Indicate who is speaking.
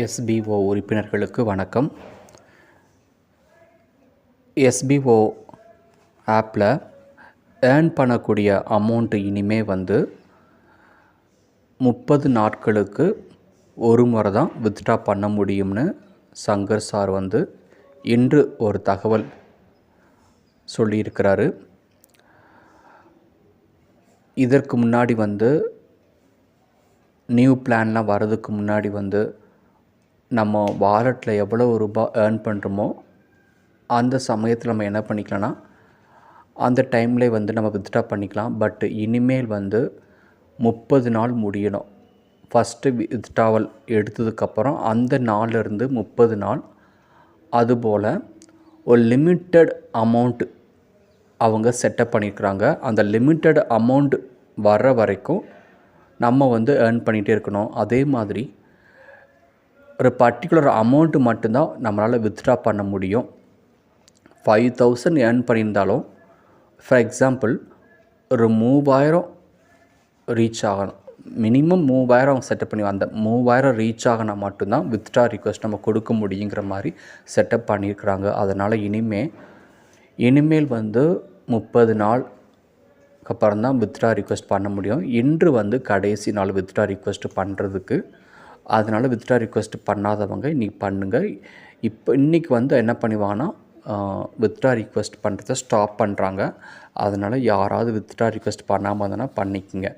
Speaker 1: SPO உறுப்பினர்களுக்கு வணக்கம். SPO ஆப்பில் ஏர்ன் பண்ணக்கூடிய அமௌண்ட்டு இனிமே வந்து முப்பது நாட்களுக்கு ஒரு முறை தான் வித்ட்ரா பண்ண முடியும்னு சங்கர் சார் வந்து இன்று ஒரு தகவல் சொல்லியிருக்கிறாரு. இதற்கு முன்னாடி வந்து நியூ பிளான்லாம் வர்றதுக்கு முன்னாடி வந்து நம்ம வாலெட்டில் எவ்வளோ ரூபாய் ஏர்ன் பண்ணுறோமோ அந்த சமயத்தில் நம்ம என்ன பண்ணிக்கலாம்னா அந்த டைம்லேயே வந்து நம்ம வித்ட்ரா பண்ணிக்கலாம். பட் இனிமேல் வந்து முப்பது நாள் முடியணும். ஃபஸ்ட்டு வித்ட்ராவல் எடுத்ததுக்கப்புறம் அந்த நாள்லேருந்து முப்பது நாள். அதுபோல் ஒரு லிமிட்டட் அமௌண்ட் அவங்க செட்டப் பண்ணியிருக்கிறாங்க அந்த லிமிட்டட் அமௌண்ட் வர்ற வரைக்கும் நம்ம வந்து ஏர்ன் பண்ணிகிட்டே இருக்கணும். அதே மாதிரி ஒரு பர்டிகுலர் அமௌண்ட்டு மட்டும்தான் நம்மளால் வித்ட்ரா பண்ண முடியும். ஃபைவ் தௌசண்ட் ஏர்ன் பண்ணியிருந்தாலும் ஃபார் எக்ஸாம்பிள் ஒரு மூவாயிரம் ரீச் ஆகணும். மினிமம் மூவாயிரம் செட்டப் பண்ணி அந்த மூவாயிரம் ரீச் ஆகினா மட்டும்தான் வித்ட்ரா ரிக்வஸ்ட் நம்ம கொடுக்க முடியுங்கிற மாதிரி செட்டப் பண்ணியிருக்கிறாங்க. அதனால் இனிமே இனிமேல் வந்து முப்பது நாள் அப்புறம் தான் வித்ட்ரா ரிக்வெஸ்ட் பண்ண முடியும். இன்று வந்து கடைசி நாள் வித்ட்ரா ரிக்வெஸ்ட் பண்ணுறதுக்கு அதனால் வித்ட்ரா ரிக்வெஸ்ட் பண்ணாதவங்க இன்றைக்கி பண்ணுங்கள் இப்போ இன்றைக்கி வந்து என்ன பண்ணுவாங்கன்னா வித்ட்ரா ரிக்வெஸ்ட் பண்ணுறத ஸ்டாப் பண்ணுறாங்க அதனால் யாராவது வித்ட்ரா ரிக்வெஸ்ட் பண்ணாமல் இருந்தனா பண்ணிக்கங்க.